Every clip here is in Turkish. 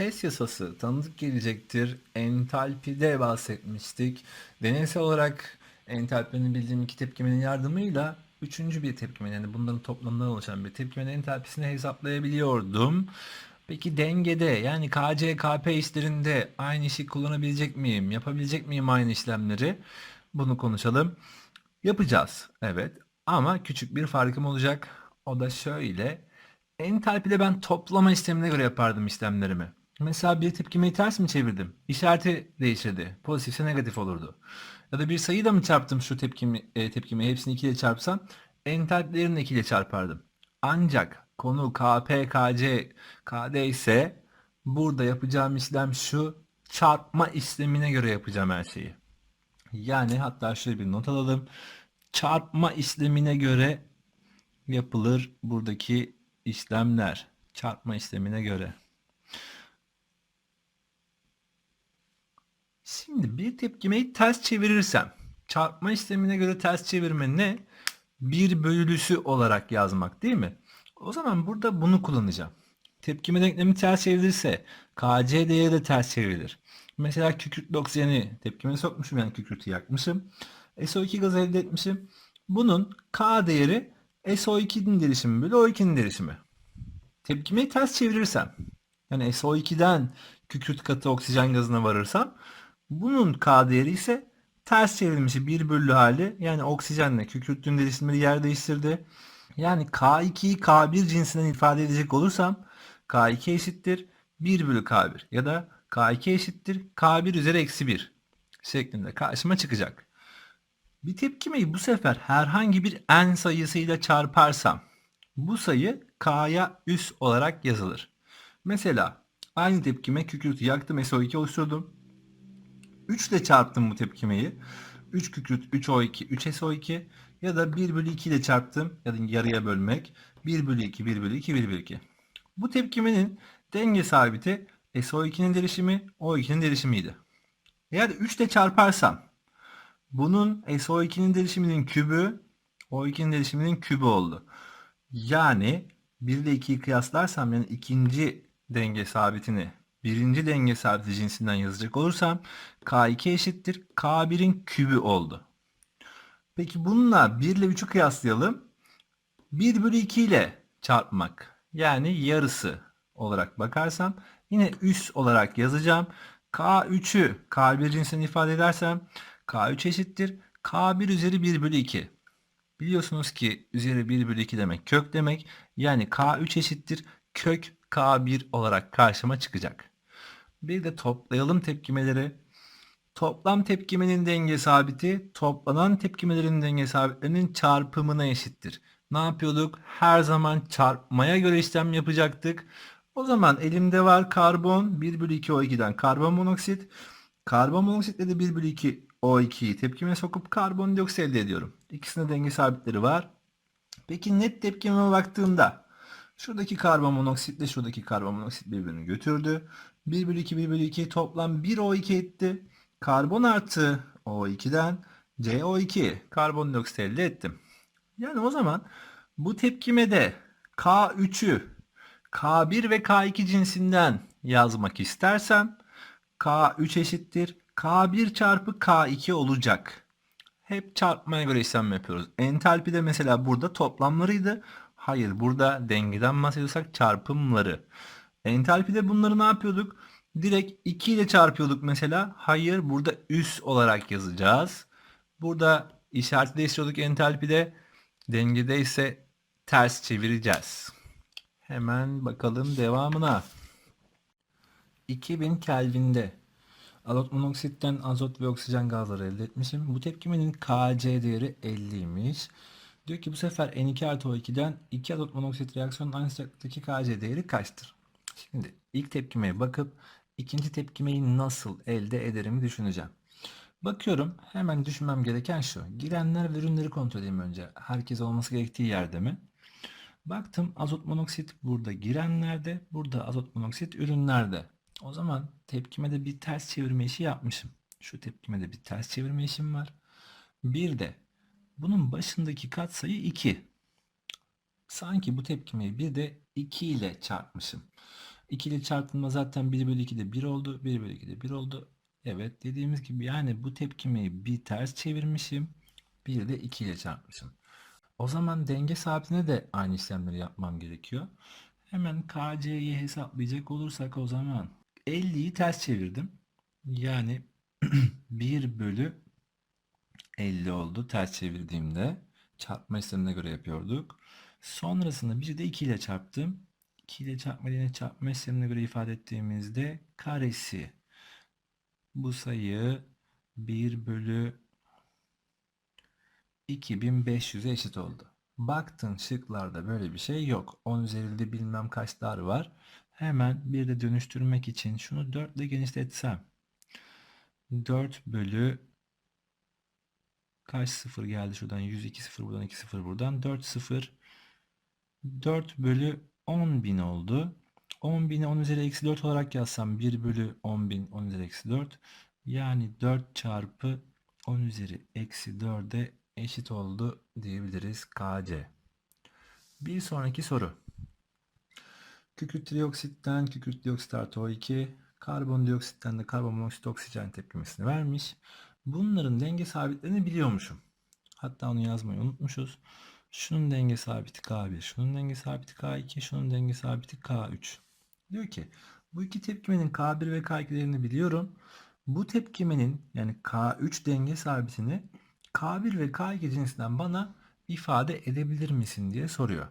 HES yasası tanıdık gelecektir. Entalpide bahsetmiştik. Deneysel olarak entalpinin bildiğim iki tepkimenin yardımıyla üçüncü bir tepkimenin yani bunların toplamından oluşan bir tepkimenin entalpisini hesaplayabiliyordum. Peki dengede yani KC, KP işlerinde aynı işi kullanabilecek miyim? Yapabilecek miyim aynı işlemleri? Bunu konuşalım. Yapacağız. Evet. Ama küçük bir farkım olacak. O da şöyle. Entalpide ben toplama işlemine göre yapardım işlemlerimi. Mesela bir tepkimeyi ters mi çevirdim? İşareti değişirdi. Pozitifse negatif olurdu. Ya da bir sayıyı da mı çarptım şu tepkimi, e, tepkimi hepsini 2 ile çarpsam entalpilerini 2 ile çarpardım. Ancak konu KP, KC, KD ise burada yapacağım işlem şu çarpma işlemine göre yapacağım her şeyi. Yani hatta şöyle bir not alalım. Çarpma işlemine göre yapılır buradaki işlemler. Çarpma işlemine göre. Şimdi bir tepkimeyi ters çevirirsem çarpma işlemine göre ters çevirme ne? Bir bölülüsü olarak yazmak değil mi? O zaman burada bunu kullanacağım. Tepkime denklemi ters çevrilirse KC değeri de ters çevrilir. Mesela kükürtlü oksijeni tepkime sokmuşum yani kükürtü yakmışım. SO2 gazı elde etmişim. Bunun K değeri SO2'nin derişimi bölü O2'nin derişimi. Tepkimeyi ters çevirirsem yani SO2'den kükürt katı oksijen gazına varırsam bunun K değeri ise ters çevrilmişi 1 bölü hali yani oksijenle kükürtün derişimleri yer değiştirdi. Yani K2'yi K1 cinsinden ifade edecek olursam K2 eşittir 1 bölü K1 ya da K2 eşittir K1 üzeri eksi 1 şeklinde karşıma çıkacak. Bir tepkimeyi bu sefer herhangi bir n sayısıyla çarparsam bu sayı k'ya üs olarak yazılır. Mesela aynı tepkime kükürtü yaktım SO2 oluşturdum. 3 ile çarptım bu tepkimeyi. 3 kükürt 3 O2 3 SO2 ya da 1 bölü 2 ile çarptım ya da yarıya bölmek 1 bölü 2 1 bölü 2 1 bölü 2. Bu tepkimenin denge sabiti SO2'nin derişimi O2'nin derişimiydi. Eğer 3 ile çarparsam bunun SO2'nin derişiminin kübü O2'nin derişiminin kübü oldu. Yani 1 ile 2'yi kıyaslarsam yani ikinci denge sabitini birinci denge sabiti cinsinden yazacak olursam K2 eşittir K1'in kübü oldu. Peki bununla 1 ile 3'ü kıyaslayalım. 1 bölü 2 ile çarpmak yani yarısı olarak bakarsam yine üs olarak yazacağım. K3'ü K1 cinsinden ifade edersem K3 eşittir. K1 üzeri 1 bölü 2. Biliyorsunuz ki üzeri 1 bölü 2 demek kök demek. Yani K3 eşittir kök K1 olarak karşıma çıkacak. Bir de toplayalım tepkimeleri. Toplam tepkimenin denge sabiti toplanan tepkimelerin denge sabitlerinin çarpımına eşittir. Ne yapıyorduk? Her zaman çarpmaya göre işlem yapacaktık. O zaman elimde var karbon 1 bölü 2 O2'den karbon monoksit. Karbon monoksitle de 1 bölü 2 O2'yi tepkime sokup karbondioksit elde ediyorum. İkisinde denge sabitleri var. Peki net tepkime baktığımda şuradaki karbon monoksitle şuradaki karbon monoksit birbirini götürdü. 1 bölü 2 1 bölü 2 toplam 1 O2 etti. Karbon artı O2'den CO2 karbondioksit elde ettim. Yani o zaman bu tepkimede K3'ü K1 ve K2 cinsinden yazmak istersem K3 eşittir K1 çarpı K2 olacak. Hep çarpmaya göre işlem yapıyoruz. Entalpi de mesela burada toplamlarıydı. Hayır burada dengeden bahsediyorsak çarpımları. Entalpide bunları ne yapıyorduk? Direkt 2 ile çarpıyorduk mesela. Hayır burada üs olarak yazacağız. Burada işareti değiştiriyorduk entalpide. Dengede ise ters çevireceğiz. Hemen bakalım devamına. 2000 Kelvin'de azot monoksitten azot ve oksijen gazları elde etmişim. Bu tepkimenin Kc değeri 50'ymiş. Diyor ki bu sefer N2 artı O2'den 2 azot monoksit reaksiyonun aynı sıcaklıktaki Kc değeri kaçtır? Şimdi ilk tepkimeye bakıp ikinci tepkimeyi nasıl elde ederimi düşüneceğim. Bakıyorum hemen düşünmem gereken şu. Girenler ve ürünleri kontrol edeyim önce. Herkes olması gerektiği yerde mi? Baktım azot monoksit burada girenlerde, burada azot monoksit ürünlerde. O zaman tepkimede bir ters çevirme işi yapmışım. Şu tepkimede bir ters çevirme işim var. Bir de bunun başındaki katsayı 2. Sanki bu tepkimeyi bir de 2 ile çarpmışım. İkili çarpılma zaten 1 bölü 2'de 1 oldu. 1 bölü 2'de 1 oldu. Evet dediğimiz gibi yani bu tepkimeyi bir ters çevirmişim. Bir de 2 ile çarpmışım. O zaman denge sabitine de aynı işlemleri yapmam gerekiyor. Hemen KC'yi hesaplayacak olursak o zaman 50'yi ters çevirdim. Yani 1 bölü 50 oldu ters çevirdiğimde. Çarpma işlemine göre yapıyorduk. Sonrasında bir de 2 ile çarptım. 2 ile çarpma yine çarpma işlemine göre ifade ettiğimizde karesi. Bu sayı 1 bölü 2500'e eşit oldu. Baktın şıklarda böyle bir şey yok. 10 üzerinde bilmem kaçlar var. Hemen bir de dönüştürmek için şunu 4 ile genişletsem. 4 bölü kaç sıfır geldi şuradan 102 sıfır buradan 2 sıfır buradan 4 sıfır 4 bölü 10 bin oldu. 10 bini 10 üzeri eksi 4 olarak yazsam 1 bölü 10 bin 10 üzeri eksi 4 yani 4 çarpı 10 üzeri eksi 4'e eşit oldu diyebiliriz KC. Bir sonraki soru. Kükürt dioksitten kükürt dioksit artı O2 karbondioksitten de karbonmonoksit oksijen tepkimesini vermiş. Bunların denge sabitlerini biliyormuşum. Hatta onu yazmayı unutmuşuz. Şunun denge sabiti K1, şunun denge sabiti K2, şunun denge sabiti K3. Diyor ki bu iki tepkimenin K1 ve K2'lerini biliyorum. Bu tepkimenin yani K3 denge sabitini K1 ve K2 cinsinden bana ifade edebilir misin diye soruyor.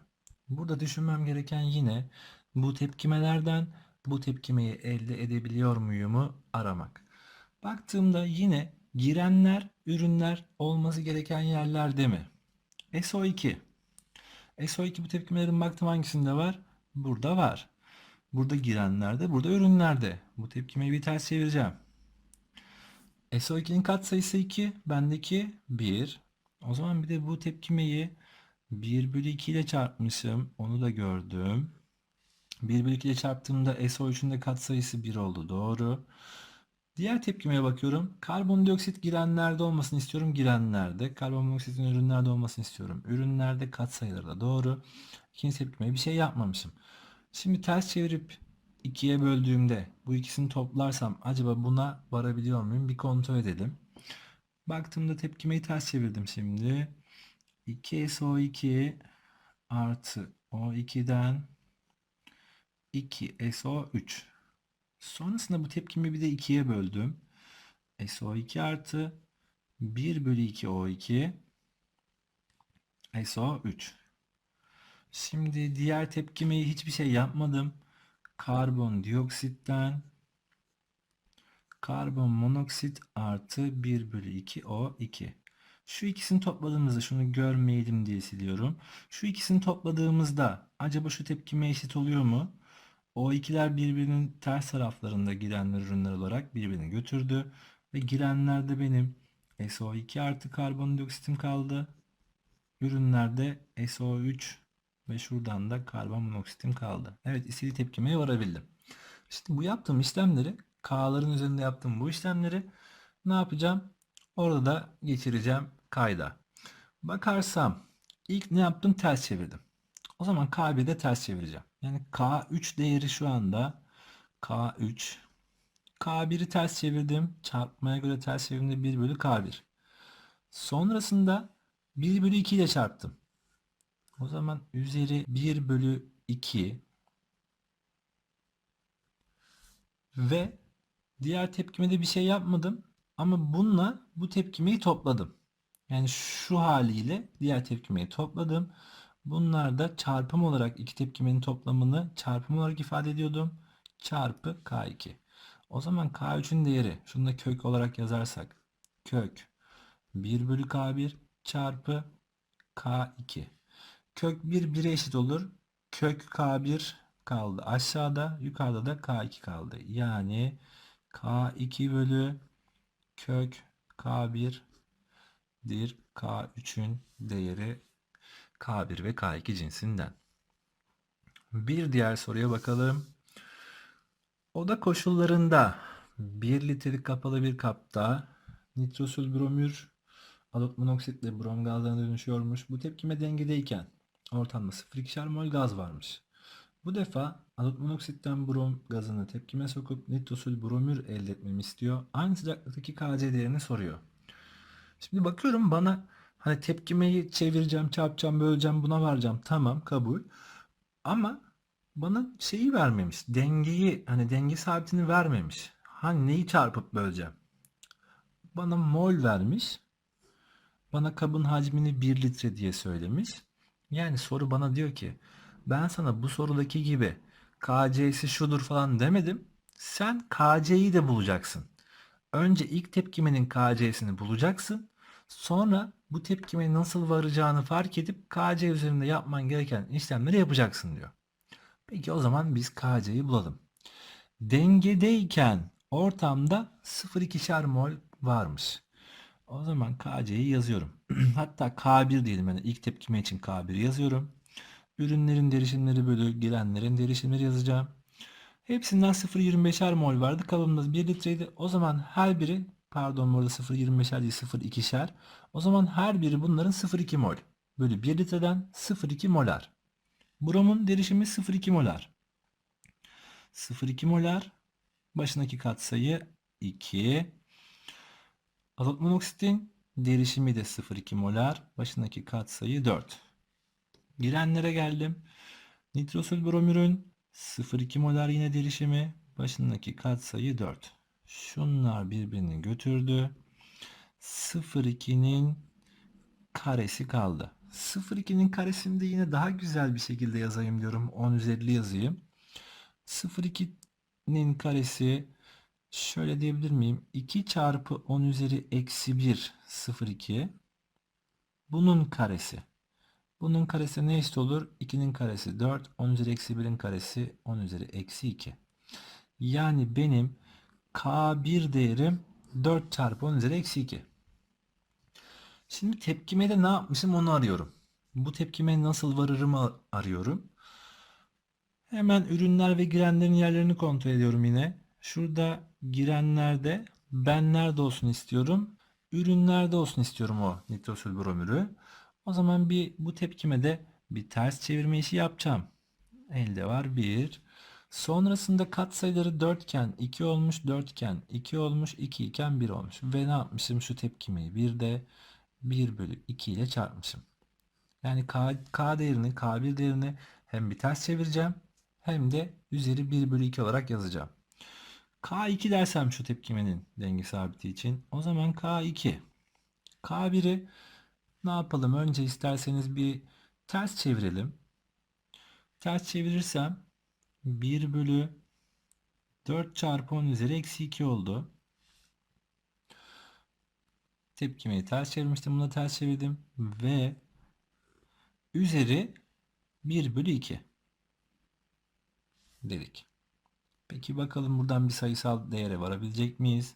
Burada düşünmem gereken yine bu tepkimelerden bu tepkimeyi elde edebiliyor muyumu aramak. Baktığımda yine girenler, ürünler olması gereken yerlerde mi? SO2. SO2 bu tepkimelerin baktım hangisinde var? Burada var. Burada girenlerde, burada ürünlerde. Bu tepkimeyi bir ters çevireceğim. SO2'nin katsayısı 2, bendeki 1. O zaman bir de bu tepkimeyi 1 bölü 2 ile çarpmışım. Onu da gördüm. 1 bölü 2 ile çarptığımda SO3'ün de katsayısı 1 oldu. Doğru. Diğer tepkimeye bakıyorum. Karbondioksit girenlerde olmasını istiyorum. Girenlerde. Karbonmonoksitin ürünlerde olmasını istiyorum. Ürünlerde katsayıları da doğru. İkinci tepkimeye bir şey yapmamışım. Şimdi ters çevirip ikiye böldüğümde bu ikisini toplarsam acaba buna varabiliyor muyum? Bir kontrol edelim. Baktığımda tepkimeyi ters çevirdim şimdi. 2SO2 artı O2'den 2SO3. Sonrasında bu tepkimi bir de 2'ye böldüm. SO2 artı 1 bölü 2 O2 SO3. Şimdi diğer tepkimeyi hiçbir şey yapmadım. Karbondioksitten karbon monoksit artı 1 bölü 2 O2. Şu ikisini topladığımızda şunu görmeyelim diye siliyorum. Şu ikisini topladığımızda acaba şu tepkime eşit oluyor mu? O2'ler birbirinin ters taraflarında girenler ürünler olarak birbirini götürdü. Ve girenlerde benim SO2 artı karbondioksitim kaldı. Ürünlerde SO3 ve şuradan da karbon monoksitim kaldı. Evet istediği tepkimeye varabildim. Şimdi bu yaptığım işlemleri K'ların üzerinde yaptığım bu işlemleri ne yapacağım? Orada da geçireceğim kayda. Bakarsam ilk ne yaptım? Ters çevirdim. O zaman K1'de ters çevireceğim. Yani K3 değeri şu anda K3. K1'i ters çevirdim. Çarpmaya göre ters çevirdiğimde 1 bölü K1. Sonrasında 1 bölü 2 ile çarptım. O zaman üzeri 1 bölü 2 ve diğer tepkimede bir şey yapmadım. Ama bununla bu tepkimeyi topladım. Yani şu haliyle diğer tepkimeyi topladım. Bunlar da çarpım olarak iki tepkimenin toplamını çarpım olarak ifade ediyordum. Çarpı K2. O zaman K3'ün değeri şunu da kök olarak yazarsak kök 1 bölü K1 çarpı K2. Kök 1 1'e eşit olur. Kök K1 kaldı aşağıda. Yukarıda da K2 kaldı. Yani K2 bölü kök K1 dir. K3'ün değeri K1 ve K2 cinsinden. Bir diğer soruya bakalım. Oda koşullarında 1 litrelik kapalı bir kapta nitrosul bromür azot monoksitle brom gazlarına dönüşüyormuş. Bu tepkime dengedeyken ortamda 0,2'şer mol gaz varmış. Bu defa azot monoksitten brom gazını tepkime sokup nitrosul bromür elde etmemi istiyor. Aynı sıcaklıktaki Kc değerini soruyor. Şimdi bakıyorum bana hani tepkimeyi çevireceğim, çarpacağım, böleceğim, buna varacağım. Tamam kabul. Ama bana şeyi vermemiş. Dengeyi hani denge sabitini vermemiş. Hani neyi çarpıp böleceğim? Bana mol vermiş. Bana kabın hacmini 1 litre diye söylemiş. Yani soru bana diyor ki ben sana bu sorudaki gibi KC'si şudur falan demedim. Sen KC'yi de bulacaksın. Önce ilk tepkimenin KC'sini bulacaksın. Sonra bu tepkime nasıl varacağını fark edip KC üzerinde yapman gereken işlemleri yapacaksın diyor. Peki o zaman biz KC'yi bulalım. Dengedeyken ortamda 0,2'şer mol varmış. O zaman KC'yi yazıyorum. Hatta K1 diyelim yani ilk tepkime için K1 yazıyorum. Ürünlerin derişimleri bölü girenlerin derişimleri yazacağım. Hepsinden 0.25'er mol vardı. Kabımız 1 litreydi. O zaman her biri pardon burada 0.25'er değil 0.2'şer. O zaman her biri bunların 0.2 mol. Bölü 1 litreden 0.2 molar. Bromun derişimi 0.2 molar. 0.2 molar. Başındaki katsayı 2. Azot monoksitin derişimi de 0.2 molar. Başındaki katsayı 4. Girenlere geldim. Nitrosul bromürün 0,2 molar yine derişimi. Başındaki katsayı 4. Şunlar birbirini götürdü. 0,2'nin karesi kaldı. 0,2'nin karesini de yine daha güzel bir şekilde yazayım diyorum. 10 üzerli yazayım. 0,2'nin karesi şöyle diyebilir miyim? 2 çarpı 10 üzeri eksi 1 0,2 bunun karesi. Bunun karesi ne eşit olur? 2'nin karesi 4. 10 üzeri eksi 1'in karesi 10 üzeri eksi 2. Yani benim K1 değerim 4 çarpı 10 üzeri eksi 2. Şimdi tepkimede ne yapmışım onu arıyorum. Bu tepkime nasıl varırımı arıyorum. Hemen ürünler ve girenlerin yerlerini kontrol ediyorum yine. Şurada girenlerde ben nerede olsun istiyorum. Ürünlerde olsun istiyorum o nitrosul bromürü. O zaman bir bu tepkimede bir ters çevirme işi yapacağım. Elde var 1. Sonrasında katsayıları 4 iken 2 olmuş 4 iken 2 olmuş 2 iken 1 olmuş. Ve ne yapmışım şu tepkimeyi bir de 1 bölü 2 ile çarpmışım. Yani K, K değerini K1 değerini hem bir ters çevireceğim hem de üzeri 1 bölü 2 olarak yazacağım. K2 dersem şu tepkimenin denge sabiti için o zaman K2. K1'i ne yapalım? Önce isterseniz bir ters çevirelim. Ters çevirirsem 1 bölü 4 çarpı 10 üzeri eksi 2 oldu. Tepkimeyi ters çevirmiştim. Bunu da ters çevirdim. Ve üzeri 1 bölü 2 dedik. Peki bakalım buradan bir sayısal değere varabilecek miyiz?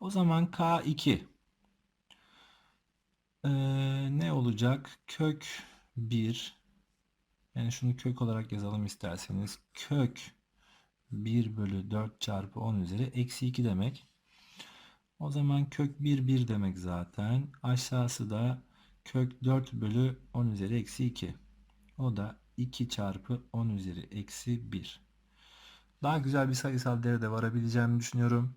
O zaman K2 ee, ne olacak? Kök 1 yani şunu kök olarak yazalım isterseniz. Kök 1 bölü 4 çarpı 10 üzeri eksi 2 demek. O zaman kök 1 1 demek zaten. Aşağısı da kök 4 bölü 10 üzeri eksi 2. O da 2 çarpı 10 üzeri eksi 1. Daha güzel bir sayısal değerde varabileceğimi düşünüyorum.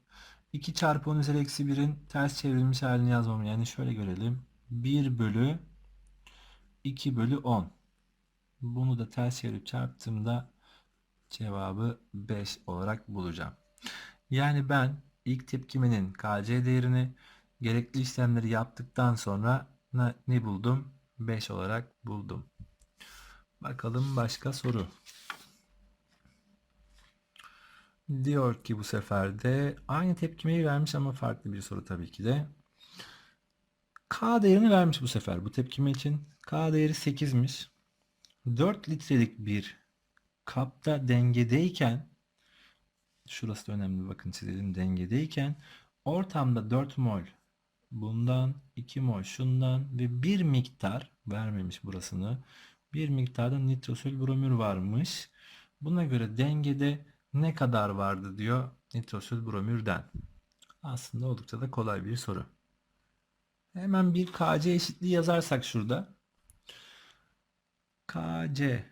2 çarpı 10 üzeri eksi 1'in ters çevrilmiş halini yazmam. Yani şöyle görelim. 1 bölü 2 bölü 10. Bunu da ters çevirip çarptığımda cevabı 5 olarak bulacağım. Yani ben ilk tepkimenin KC değerini gerekli işlemleri yaptıktan sonra ne, buldum? 5 olarak buldum. Bakalım başka soru. Diyor ki bu sefer de aynı tepkimeyi vermiş ama farklı bir soru tabii ki de. K değerini vermiş bu sefer bu tepkime için. K değeri 8'miş. 4 litrelik bir kapta dengedeyken şurası da önemli bakın çizelim dengedeyken ortamda 4 mol bundan 2 mol şundan ve bir miktar vermemiş burasını bir miktarda nitrosul bromür varmış. Buna göre dengede ne kadar vardı diyor nitrosul bromürden. Aslında oldukça da kolay bir soru. Hemen bir KC eşitliği yazarsak şurada. KC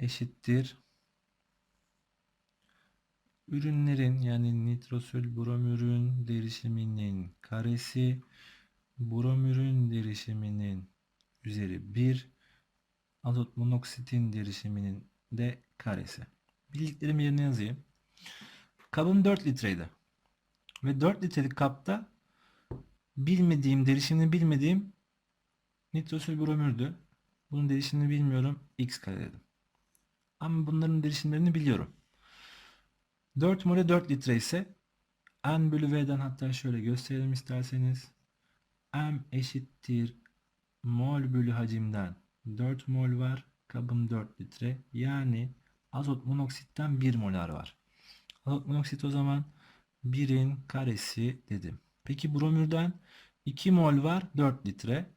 eşittir ürünlerin yani nitrosül bromürün derişiminin karesi bromürün derişiminin üzeri 1 azot monoksitin derişiminin de karesi. Bildiklerim yerine yazayım. Kabım 4 litreydi. Ve 4 litrelik kapta bilmediğim, derişimini bilmediğim nitrosül bromürdü. Bunun derişimini bilmiyorum. X kare dedim. Ama bunların derişimlerini biliyorum. 4 mole 4 litre ise N bölü V'den hatta şöyle gösterelim isterseniz. M eşittir mol bölü hacimden 4 mol var. Kabım 4 litre. Yani azot monoksitten 1 molar var. Azot monoksit o zaman 1'in karesi dedim. Peki bromürden 2 mol var 4 litre.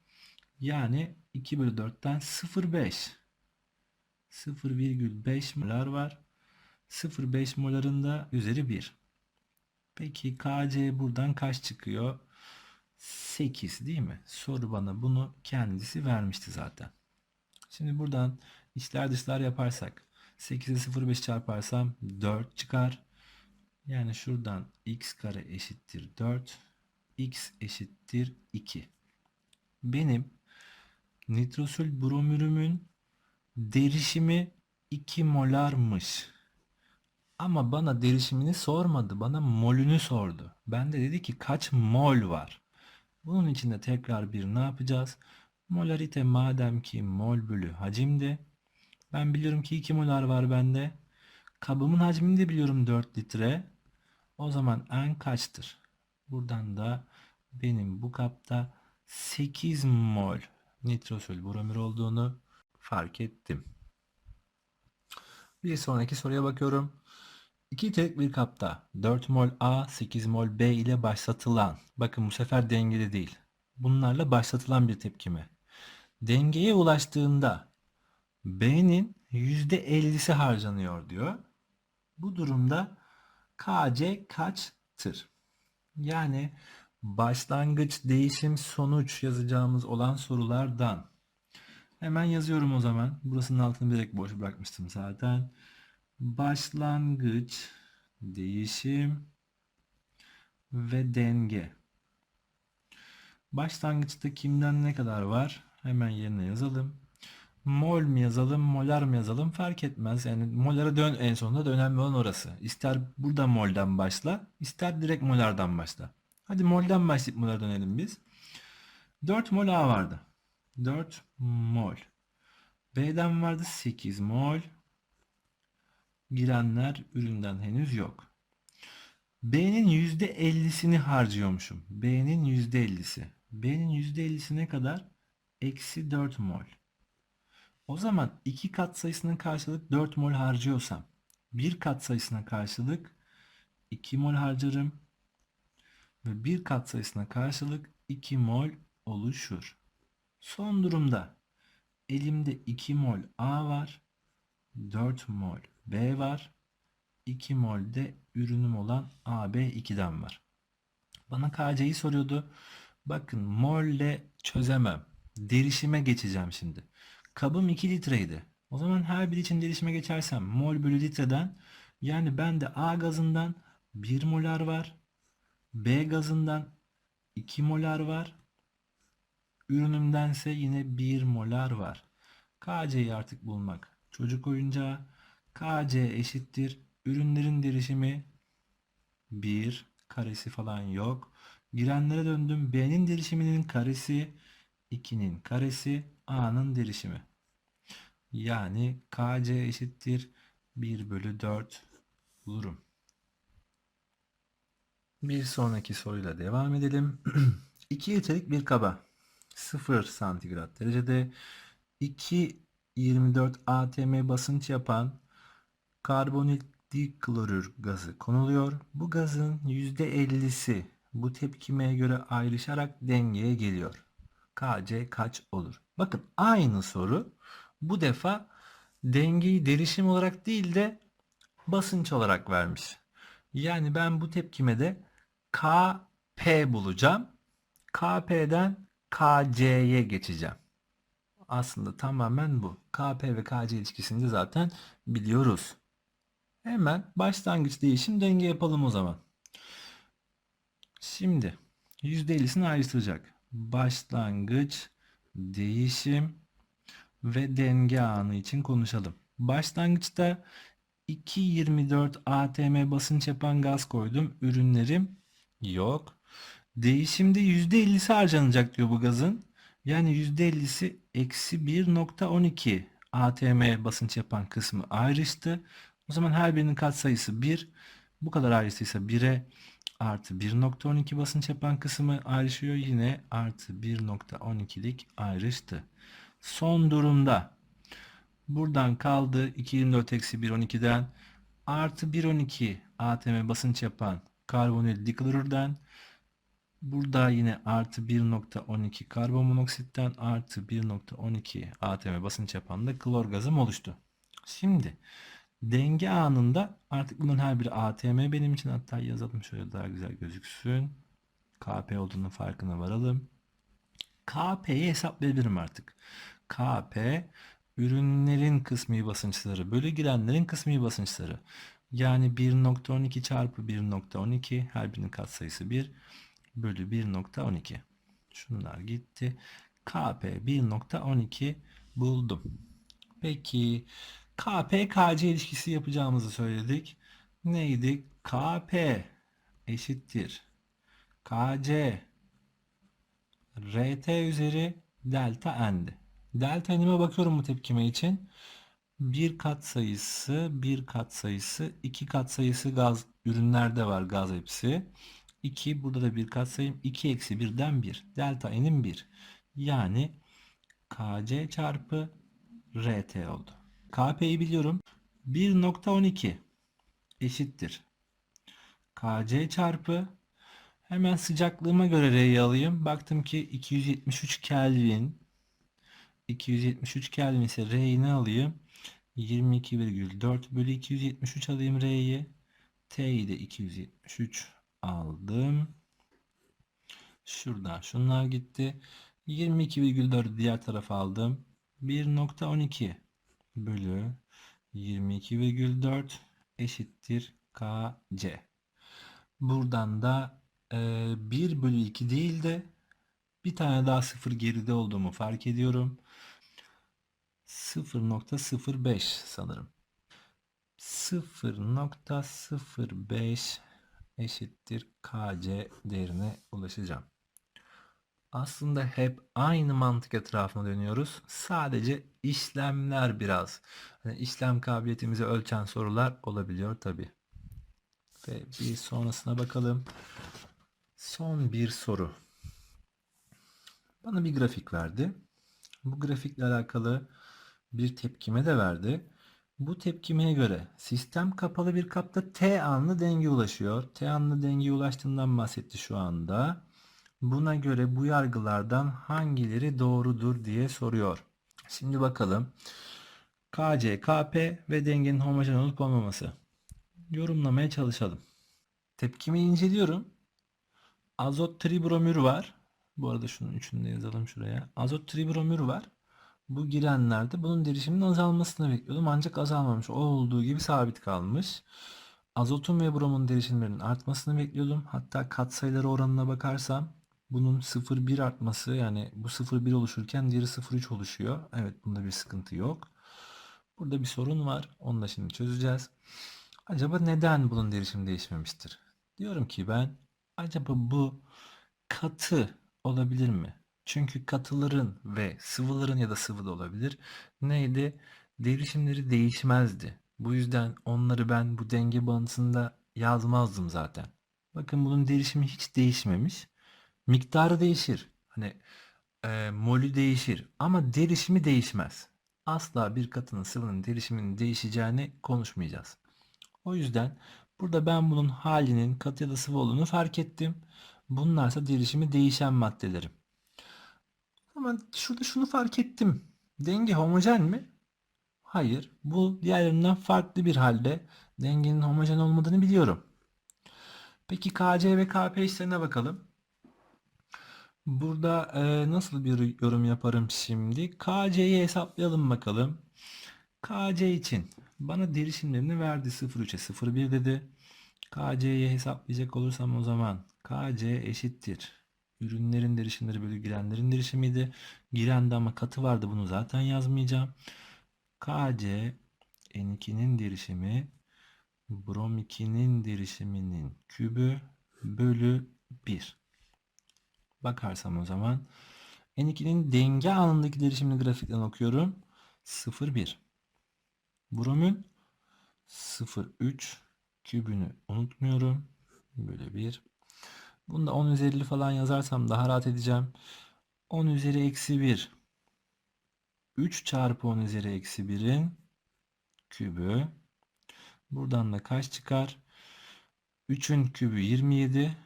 Yani 2 bölü 4'ten 0,5. 0,5 molar var. 0,5 moların da üzeri 1. Peki KC buradan kaç çıkıyor? 8 değil mi? Soru bana bunu kendisi vermişti zaten. Şimdi buradan içler dışlar yaparsak 8'e 0,5 çarparsam 4 çıkar. Yani şuradan x kare eşittir 4. x eşittir 2. Benim nitrosül bromürümün derişimi 2 molarmış. Ama bana derişimini sormadı. Bana molünü sordu. Ben de dedi ki kaç mol var. Bunun için de tekrar bir ne yapacağız? Molarite madem ki mol bölü hacimdi. Ben biliyorum ki 2 molar var bende. Kabımın hacmini de biliyorum 4 litre. O zaman N kaçtır? Buradan da benim bu kapta 8 mol nitrosül bromür olduğunu fark ettim. Bir sonraki soruya bakıyorum. 2 litrelik bir kapta 4 mol A, 8 mol B ile başlatılan, bakın bu sefer dengeli değil. Bunlarla başlatılan bir tepkime. Dengeye ulaştığında B'nin %50'si harcanıyor diyor. Bu durumda KC kaçtır? Yani başlangıç, değişim, sonuç yazacağımız olan sorulardan. Hemen yazıyorum o zaman. Burasının altını direkt boş bırakmıştım zaten. Başlangıç, değişim ve denge. Başlangıçta kimden ne kadar var? Hemen yerine yazalım. Mol mi yazalım, molar mı yazalım fark etmez. Yani molara dön en sonunda da önemli olan orası. İster burada molden başla, ister direkt molardan başla. Hadi molden başlayıp molara dönelim biz. 4 mol A vardı. 4 mol. B'den vardı 8 mol. Girenler üründen henüz yok. B'nin %50'sini harcıyormuşum. B'nin %50'si. B'nin %50'si ne kadar? Eksi 4 mol. O zaman iki kat sayısına karşılık 4 mol harcıyorsam bir kat sayısına karşılık 2 mol harcarım ve bir kat sayısına karşılık 2 mol oluşur. Son durumda elimde 2 mol A var, 4 mol B var, 2 mol de ürünüm olan AB2'den var. Bana KC'yi soruyordu. Bakın molle çözemem. Derişime geçeceğim şimdi. Kabım 2 litreydi. O zaman her bir için derişime geçersem mol bölü litreden yani bende A gazından 1 molar var. B gazından 2 molar var. Ürünümdense yine 1 molar var. KC'yi artık bulmak çocuk oyuncağı. KC eşittir. Ürünlerin derişimi 1 karesi falan yok. Girenlere döndüm. B'nin derişiminin karesi 2'nin karesi A'nın derişimi. Yani KC eşittir 1 bölü 4 bulurum. Bir sonraki soruyla devam edelim. 2 litrelik bir kaba 0 santigrat derecede 2,24 atm basınç yapan karbonil diklorür gazı konuluyor. Bu gazın %50'si bu tepkimeye göre ayrışarak dengeye geliyor. KC kaç olur? Bakın aynı soru bu defa dengeyi derişim olarak değil de basınç olarak vermiş. Yani ben bu tepkimede KP bulacağım. KP'den KC'ye geçeceğim. aslında tamamen bu. KP ve KC ilişkisini de zaten biliyoruz. Hemen başlangıç değişim denge yapalım o zaman. Şimdi %50'sini ayrıştıracak. Başlangıç, değişim ve denge anı için konuşalım. Başlangıçta 2.24 atm basınç yapan gaz koydum. Ürünlerim yok. Değişimde %50'si harcanacak diyor bu gazın. Yani %50'si eksi 1.12 atm basınç yapan kısmı ayrıştı. O zaman her birinin katsayısı 1. Bu kadar ayrıştıysa 1'e artı 1.12 basınç yapan kısmı ayrışıyor. Yine artı 1.12'lik ayrıştı. Son durumda buradan kaldı 2.24 eksi 1.12'den artı 1.12 atm basınç yapan karbonil diklorürden Burada yine artı 1.12 karbon monoksitten artı 1.12 atm basınç yapan da klor gazım oluştu. Şimdi denge anında artık bunun her biri atm benim için hatta yazalım şöyle daha güzel gözüksün. Kp olduğunun farkına varalım. Kp'yi hesaplayabilirim artık. Kp ürünlerin kısmi basınçları bölü girenlerin kısmi basınçları. Yani 1.12 çarpı 1.12 her birinin katsayısı 1 bölü 1.12. Şunlar gitti. Kp 1.12 buldum. Peki Kp KC ilişkisi yapacağımızı söyledik. Neydi? Kp eşittir. Kc RT üzeri delta n'di. Delta n'ime bakıyorum bu tepkime için. Bir kat sayısı, bir kat sayısı, iki kat sayısı gaz ürünlerde var gaz hepsi. 2 burada da bir katsayım 2 eksi 1'den 1 delta n'in 1 yani kc çarpı rt oldu. kp'yi biliyorum. 1.12 eşittir. Kc çarpı hemen sıcaklığıma göre r'yi alayım. Baktım ki 273 Kelvin. 273 Kelvin ise r'yi ne alayım 22,4 bölü 273 alayım r'yi t'yi de 273 aldım. Şuradan şunlar gitti. 22,4 diğer tarafa aldım. 1.12 bölü 22,4 eşittir KC. Buradan da e, 1 bölü 2 değil de bir tane daha sıfır geride olduğumu fark ediyorum. 0.05 sanırım. 0.05 eşittir KC değerine ulaşacağım. Aslında hep aynı mantık etrafına dönüyoruz. Sadece işlemler biraz. Hani işlem kabiliyetimizi ölçen sorular olabiliyor tabi. Ve bir sonrasına bakalım. Son bir soru. Bana bir grafik verdi. Bu grafikle alakalı bir tepkime de verdi. Bu tepkimeye göre sistem kapalı bir kapta T anlı denge ulaşıyor. T anlı denge ulaştığından bahsetti şu anda. Buna göre bu yargılardan hangileri doğrudur diye soruyor. Şimdi bakalım. KC, KP ve dengenin homojen olup olmaması. Yorumlamaya çalışalım. Tepkimi inceliyorum. Azot tribromür var. Bu arada şunun üçünü de yazalım şuraya. Azot tribromür var. Bu girenlerde bunun derişiminin azalmasını bekliyordum. Ancak azalmamış. Olduğu gibi sabit kalmış. Azotun ve bromun derişimlerinin artmasını bekliyordum. Hatta katsayıları oranına bakarsam bunun 0,1 artması yani bu 0,1 oluşurken diğeri 0,3 oluşuyor. Evet bunda bir sıkıntı yok. Burada bir sorun var. Onu da şimdi çözeceğiz. Acaba neden bunun derişimi değişmemiştir? Diyorum ki ben acaba bu katı olabilir mi? Çünkü katıların ve sıvıların ya da sıvı da olabilir. Neydi? Derişimleri değişmezdi. Bu yüzden onları ben bu denge bağıntısında yazmazdım zaten. Bakın bunun derişimi hiç değişmemiş. Miktarı değişir. Hani e, molü değişir ama derişimi değişmez. Asla bir katının sıvının derişiminin değişeceğini konuşmayacağız. O yüzden burada ben bunun halinin katı ya da sıvı olduğunu fark ettim. Bunlarsa derişimi değişen maddelerim. Ama şurada şunu fark ettim. Denge homojen mi? Hayır. Bu diğerlerinden farklı bir halde dengenin homojen olmadığını biliyorum. Peki KC ve KP işlerine bakalım. Burada e, nasıl bir yorum yaparım şimdi? KC'yi hesaplayalım bakalım. KC için bana derişimlerini verdi 0,3'e 0,1 dedi. KC'yi hesaplayacak olursam o zaman KC eşittir. Ürünlerin derişimleri bölü girenlerin derişimiydi. Girende ama katı vardı bunu zaten yazmayacağım. KC N2'nin derişimi brom 2'nin derişiminin kübü bölü 1. Bakarsam o zaman N2'nin denge anındaki derişimini grafikten okuyorum. 0,1. Bromün 0,3 kübünü unutmuyorum. Böyle 1. Bunu da 10 üzeri 50 falan yazarsam daha rahat edeceğim. 10 üzeri eksi 1. 3 çarpı 10 üzeri eksi 1'in kübü. Buradan da kaç çıkar? 3'ün kübü 27.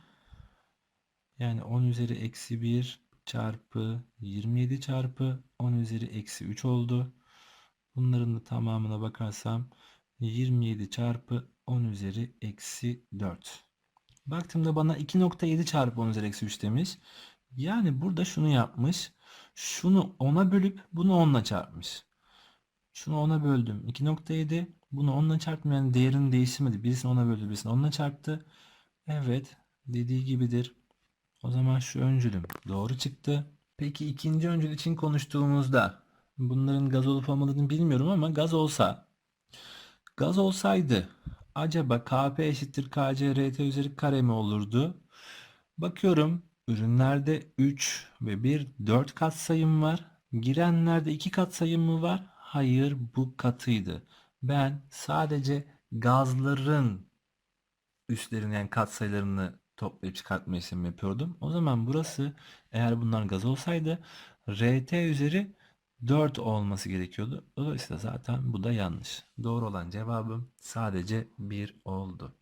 Yani 10 üzeri eksi 1 çarpı 27 çarpı 10 üzeri eksi 3 oldu. Bunların da tamamına bakarsam 27 çarpı 10 üzeri eksi 4. Baktığımda bana 2.7 çarpı 10 üzeri eksi 3 demiş. Yani burada şunu yapmış. Şunu 10'a bölüp bunu 10'la çarpmış. Şunu 10'a böldüm. 2.7. Bunu 10'la çarptım. Yani değerini değiştirmedi. Birisini 10'a böldü. Birisini 10'la çarptı. Evet. Dediği gibidir. O zaman şu öncülüm doğru çıktı. Peki ikinci öncül için konuştuğumuzda bunların gaz olup olmadığını bilmiyorum ama gaz olsa gaz olsaydı acaba Kp eşittir Kc Rt üzeri kare mi olurdu? Bakıyorum ürünlerde 3 ve 1 4 kat sayım var. Girenlerde 2 kat sayım mı var? Hayır bu katıydı. Ben sadece gazların üstlerini yani katsayılarını toplayıp çıkartma işlemi yapıyordum. O zaman burası eğer bunlar gaz olsaydı RT üzeri 4 olması gerekiyordu. Dolayısıyla zaten bu da yanlış. Doğru olan cevabım sadece 1 oldu.